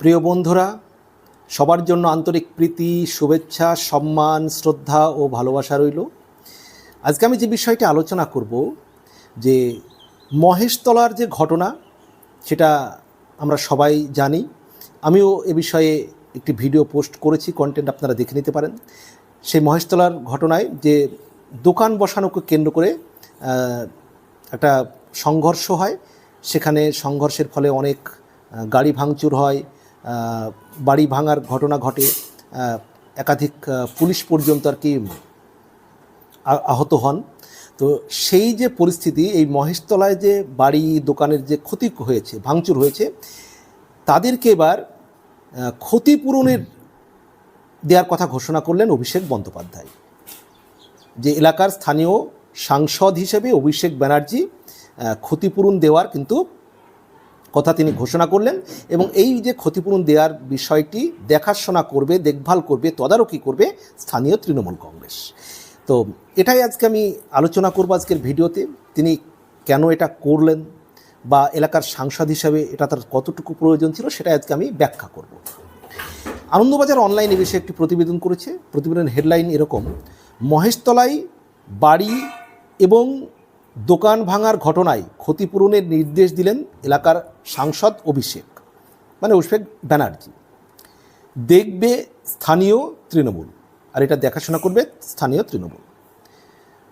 প্রিয় বন্ধুরা, সবার জন্য আন্তরিক প্রীতি, শুভেচ্ছা, সম্মান, শ্রদ্ধা ও ভালোবাসা রইল। আজকে আমি যে বিষয়টি আলোচনা করব, যে মহেশতলার যে ঘটনা, সেটা আমরা সবাই জানি। আমিও এ বিষয়ে একটি ভিডিও পোস্ট করেছি কন্টেন্ট আপনারা দেখে নিতে পারেন। সেই মহেশতলার ঘটনায় যে দোকান বসানোকে কেন্দ্র করে একটা সংঘর্ষ হয়। সেখানে সংঘর্ষের ফলে অনেক গাড়ি ভাঙচুর হয়। বাড়ি ভাঙার ঘটনা ঘটে একাধিক পুলিশ পর্যন্ত আর কি আহত হন। তো সেই যে পরিস্থিতি, এই মহেশতলায় যে বাড়ি, দোকানের যে ক্ষতি হয়েছে, ভাঙচুর হয়েছে, তাদেরকে এবার ক্ষতিপূরণের দেওয়ার কথা ঘোষণা করলেন অভিষেক বন্দ্যোপাধ্যায়। যে এলাকার স্থানীয় সাংসদ হিসেবে অভিষেক ব্যানার্জি ক্ষতিপূরণ দেওয়ার কিন্তু কথা তিনি ঘোষণা করলেন এবং এই যে ক্ষতিপূরণ দেওয়ার বিষয়টি দেখাশোনা করবে, দেখভাল করবে, তদারকি করবে স্থানীয় তৃণমূল কংগ্রেস। তো এটাই আজকে আমি আলোচনা করব আজকের ভিডিওতে। তিনি কেন এটা করলেন বা এলাকার সাংসদ হিসাবে এটা তার কতটুকু প্রয়োজন ছিল সেটা আজকে আমি ব্যাখ্যা করব। আনন্দবাজার অনলাইন বিষয়ে একটি প্রতিবেদন করেছে। প্রতিবেদনের হেডলাইন এরকম, মহেশতলায় বাড়ি এবং দোকান ভাঙার ঘটনায় ক্ষতিপূরণের নির্দেশ দিলেন এলাকার সাংসদ অভিষেক মানে অভিষেক ব্যানার্জি। দেখবে স্থানীয় তৃণমূল, আর এটা দেখাশোনা করবে স্থানীয় তৃণমূল।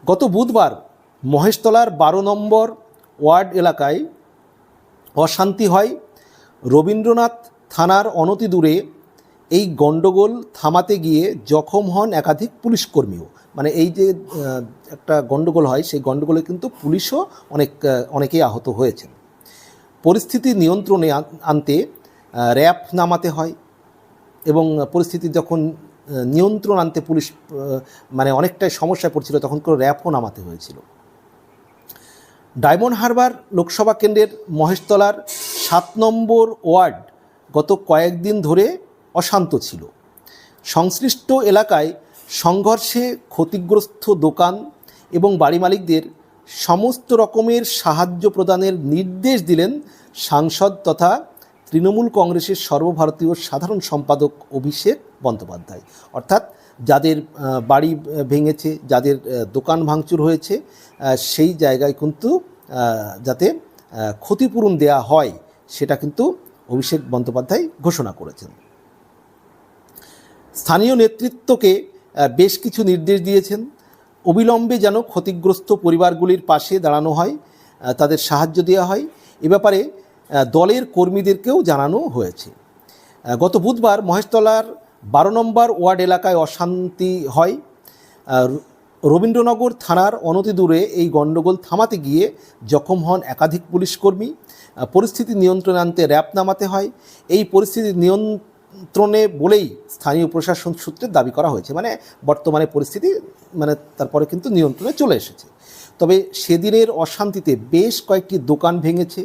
গত বুধবার মহেশতলার বারো নম্বর ওয়ার্ড এলাকায় অশান্তি হয়। রবীন্দ্রনাথ থানার অনতি দূরে এই গণ্ডগোল থামাতে গিয়ে জখম হন একাধিক পুলিশকর্মীও মানে এই যে একটা গণ্ডগোল হয়, সেই গণ্ডগোলে কিন্তু পুলিশও অনেক অনেকেই আহত হয়েছেন। পরিস্থিতি নিয়ন্ত্রণে আনতে র্যাব নামাতে হয় এবং পরিস্থিতি যখন নিয়ন্ত্রণ আনতে পুলিশ মানে অনেকটাই সমস্যায় পড়ছিল, তখন করে র্যাবও নামাতে হয়েছিল। ডায়মন্ড হারবার লোকসভা কেন্দ্রের মহেশতলার সাত নম্বর ওয়ার্ড গত কয়েকদিন ধরে অশান্ত ছিল। সংশ্লিষ্ট এলাকায় সংঘর্ষে ক্ষতিগ্রস্ত দোকান এবং বাড়ি মালিকদের সমস্ত রকমের সাহায্য প্রদানের নির্দেশ দিলেন সাংসদ তথা তৃণমূল কংগ্রেসের সর্বভারতীয় সাধারণ সম্পাদক অভিষেক বন্দ্যোপাধ্যায়। অর্থাৎ যাদের বাড়ি ভেঙেছে, যাদের দোকান ভাঙচুর হয়েছে সেই জায়গায় কিন্তু যাতে ক্ষতিপূরণ দেয়া হয়, সেটা কিন্তু অভিষেক বন্দ্যোপাধ্যায় ঘোষণা করেছেন। স্থানীয় নেতৃত্বকে বেশ কিছু নির্দেশ দিয়েছেন। অবিলম্বে যেন ক্ষতিগ্রস্ত পরিবারগুলির পাশে দাঁড়ানো হয় তাদের সাহায্য দেওয়া হয়। এ ব্যাপারে দলের কর্মীদেরকেও জানানো হয়েছে। গত বুধবার মহেশতলার বারো নম্বর ওয়ার্ড এলাকায় অশান্তি হয়। রবীন্দ্রনগর থানার অনতি দূরে এই গণ্ডগোল থামাতে গিয়ে জখম হন একাধিক পুলিশকর্মী পরিস্থিতি নিয়ন্ত্রণে আনতে র্যাব নামাতে হয়। এই পরিস্থিতি নিয়ন্ত্রণে বলেই স্থানীয় প্রশাসন সূত্রে দাবি করা হয়েছে। মানে বর্তমানে পরিস্থিতি মানে তারপরে কিন্তু নিয়ন্ত্রণে চলে এসেছে। তবে সেদিনের অশান্তিতে বেশ কয়েকটি দোকান ভেঙেছে,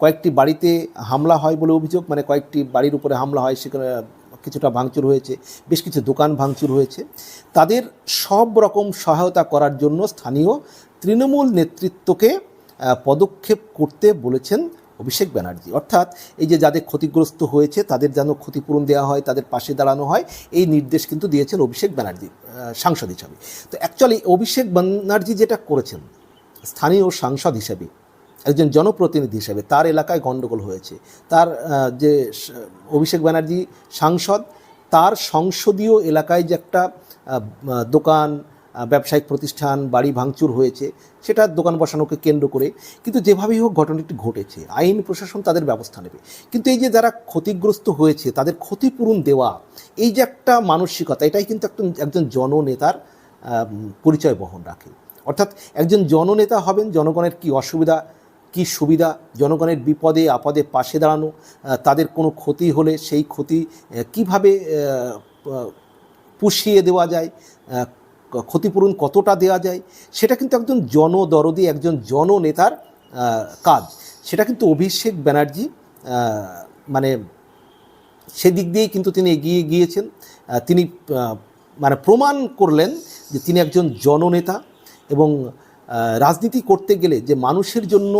কয়েকটি বাড়িতে হামলা হয় বলে অভিযোগ মানে কয়েকটি বাড়ির উপরে হামলা হয়, সেখানে কিছুটা ভাঙচুর হয়েছে, বেশ কিছু দোকান ভাঙচুর হয়েছে। তাদের সব রকম সহায়তা করার জন্য স্থানীয় তৃণমূল নেতৃত্বকে পদক্ষেপ করতে বলেছেন অভিষেক ব্যানার্জি। অর্থাৎ এই যে যাদের ক্ষতিগ্রস্ত হয়েছে, তাদের যেন ক্ষতিপূরণ দেওয়া হয়, তাদের পাশে দাঁড়ানো হয়, এই নির্দেশ কিন্তু দিয়েছেন অভিষেক ব্যানার্জি সাংসদ হিসাবে। তো অ্যাকচুয়ালি অভিষেক ব্যানার্জি যেটা করেছেন, স্থানীয় সাংসদ হিসাবে, একজন জনপ্রতিনিধি হিসেবে, তার এলাকায় গণ্ডগোল হয়েছে। তার যে অভিষেক ব্যানার্জি সাংসদ, তার সংসদীয় এলাকায় যে একটা দোকান ব্যবসায়িক প্রতিষ্ঠান, বাড়ি ভাঙচুর হয়েছে, সেটা দোকান বসানোকে কেন্দ্র করে। কিন্তু যেভাবেই হোক ঘটনাটি ঘটেছে, আইন প্রশাসন তাদের ব্যবস্থা নেবে। কিন্তু এই যে যারা ক্ষতিগ্রস্ত হয়েছে, তাদের ক্ষতিপূরণ দেওয়া, এই যে একটা মানসিকতা, এটাই কিন্তু একজন একজন জননেতার পরিচয় বহন রাখে। অর্থাৎ একজন জননেতা হবেন, জনগণের কি অসুবিধা, কি সুবিধা, জনগণের বিপদে, আপদে পাশে দাঁড়ানো তাদের কোনো ক্ষতি হলে সেই ক্ষতি কীভাবে পুষিয়ে দেওয়া যায় ক্ষতিপূরণ কতটা দেওয়া যায়, সেটা কিন্তু একজন জনদরদি, একজন জননেতার কাজ। সেটা কিন্তু অভিষেক ব্যানার্জি মানে সেদিক দিয়েই কিন্তু তিনি এগিয়ে গিয়েছেন। তিনি মানে প্রমাণ করলেন যে তিনি একজন জননেতা এবং রাজনীতি করতে গেলে যে মানুষের জন্য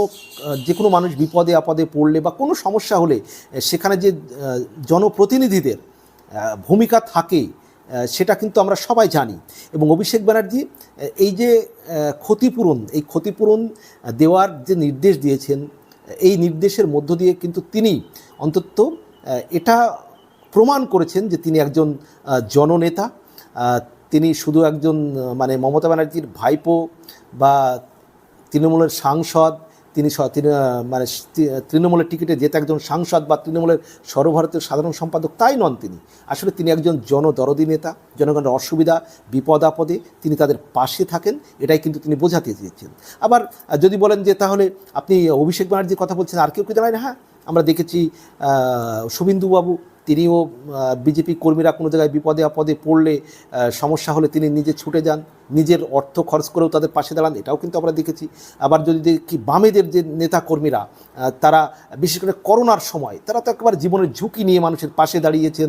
যে কোনো মানুষ বিপদে আপদে পড়লে বা কোনো সমস্যা হলে সেখানে যে জনপ্রতিনিধিদের ভূমিকা থাকে সেটা কিন্তু আমরা সবাই জানি। এবং অভিষেক ব্যানার্জি এই যে ক্ষতিপূরণ, এই ক্ষতিপূরণ দেওয়ার যে নির্দেশ দিয়েছেন এই নির্দেশের মধ্য দিয়ে কিন্তু তিনি অন্তত এটা প্রমাণ করেছেন যে তিনি একজন জননেতা। তিনি শুধু একজন মানে মমতা ব্যানার্জির ভাইপো বা তৃণমূলের সাংসদ তিনি মানে তৃণমূলের টিকিটে যেতে একজন সাংসদ বা তৃণমূলের সর্বভারতীয় সাধারণ সম্পাদক, তাই নন তিনি। আসলে তিনি একজন জনদরদী নেতা, জনগণের অসুবিধা, বিপদ আপদে তিনি তাদের পাশে থাকেন, এটাই কিন্তু তিনি বোঝাতে চেয়েছেন। আবার যদি বলেন যে তাহলে আপনি অভিষেক ব্যানার্জির কথা বলছেন, আর কেউ কি দাঁড়ায় না হ্যাঁ? আমরা দেখেছি শুভেন্দুবাবু তিনিও বিজেপি কর্মীরা কোনো জায়গায় বিপদে আপদে পড়লে সমস্যা হলে তিনি নিজে ছুটে যান। নিজের অর্থ খরচ করেও তাদের পাশে দাঁড়ান, এটাও কিন্তু আমরা দেখেছি। আবার যদি দেখি বামেদের যে নেতা কর্মীরা তারা বিশেষ করে করোনার সময়, তারা তো একেবারে জীবনের ঝুঁকি নিয়ে মানুষের পাশে দাঁড়িয়েছেন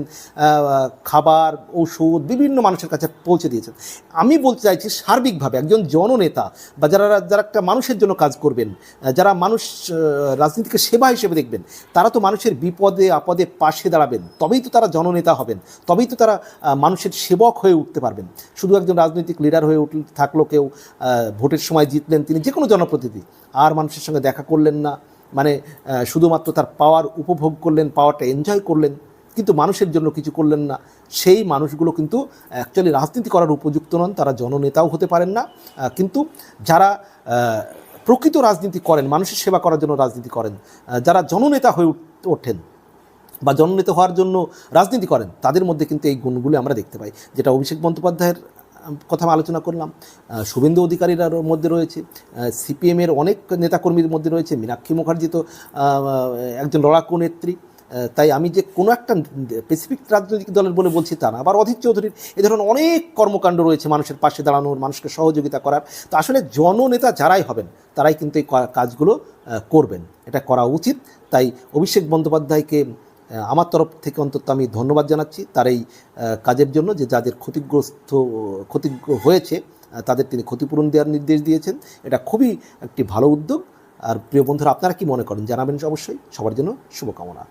খাবার, ঔষধ, বিভিন্ন মানুষের কাছে পৌঁছে দিয়েছেন। আমি বলতে চাইছি সার্বিকভাবে একজন জননেতা বা যারা যারা একটা মানুষের জন্য কাজ করবেন যারা মানুষ রাজনীতিকে সেবা হিসেবে দেখবেন, তারা তো মানুষের বিপদে, আপদে পাশে দাঁড়াবেন, তবেই তো তারা জননেতা হবেন, তবেই তো তারা মানুষের সেবক হয়ে উঠতে পারবেন। শুধু একজন রাজনৈতিক লিডার হয়ে উঠল, থাকল কেউ ভোটের সময় জিতলেন তিনি, যে কোনো জনপ্রতিনিধি। আর মানুষের সঙ্গে দেখা করলেন না মানে শুধুমাত্র তার পাওয়ার উপভোগ করলেন, পাওয়ারটা এনজয় করলেন, কিন্তু মানুষের জন্য কিছু করলেন না। সেই মানুষগুলো কিন্তু অ্যাকচুয়ালি রাজনীতি করার উপযুক্ত নন, তারা জননেতাও হতে পারেন না কিন্তু যারা প্রকৃত রাজনীতি করেন, মানুষের সেবা করার জন্য রাজনীতি করেন যারা জননেতা হয়ে ওঠেন বা জননেতা হওয়ার জন্য রাজনীতি করেন, তাদের মধ্যে কিন্তু এই গুণগুলি আমরা দেখতে পাই, যেটা অভিষেক বন্দ্যোপাধ্যায়ের কথা আলোচনা করলাম। শুভেন্দু অধিকারীর মধ্যে রয়েছে। সিপিএমের অনেক নেতাকর্মীর মধ্যে রয়েছে। মীনাক্ষী মুখার্জি তো একজন লড়াকু নেত্রী। তাই আমি যে কোনো একটা স্পেসিফিক রাজনৈতিক দলের বলে বলছি তা না। আবার অধীর চৌধুরীর এ ধরনের অনেক কর্মকাণ্ড রয়েছে মানুষের পাশে দাঁড়ানোর, মানুষকে সহযোগিতা করার। তো আসলে জননেতা যারাই হবেন, তারাই কিন্তু এই কাজগুলো করবেন। এটা করা উচিত। তাই অভিষেক বন্দ্যোপাধ্যায়কে আমার তরফ থেকে অন্তত আমি ধন্যবাদ জানাচ্ছি। তার এই কাজের জন্য যে যাদের ক্ষতিগ্রস্ত, ক্ষতি হয়েছে তাদের তিনি ক্ষতিপূরণ দেওয়ার নির্দেশ দিয়েছেন। এটা খুবই একটি ভালো উদ্যোগ। আর প্রিয় বন্ধুরা, আপনারা কি মনে করেন? জানাবেন অবশ্যই। সবার জন্য শুভকামনা।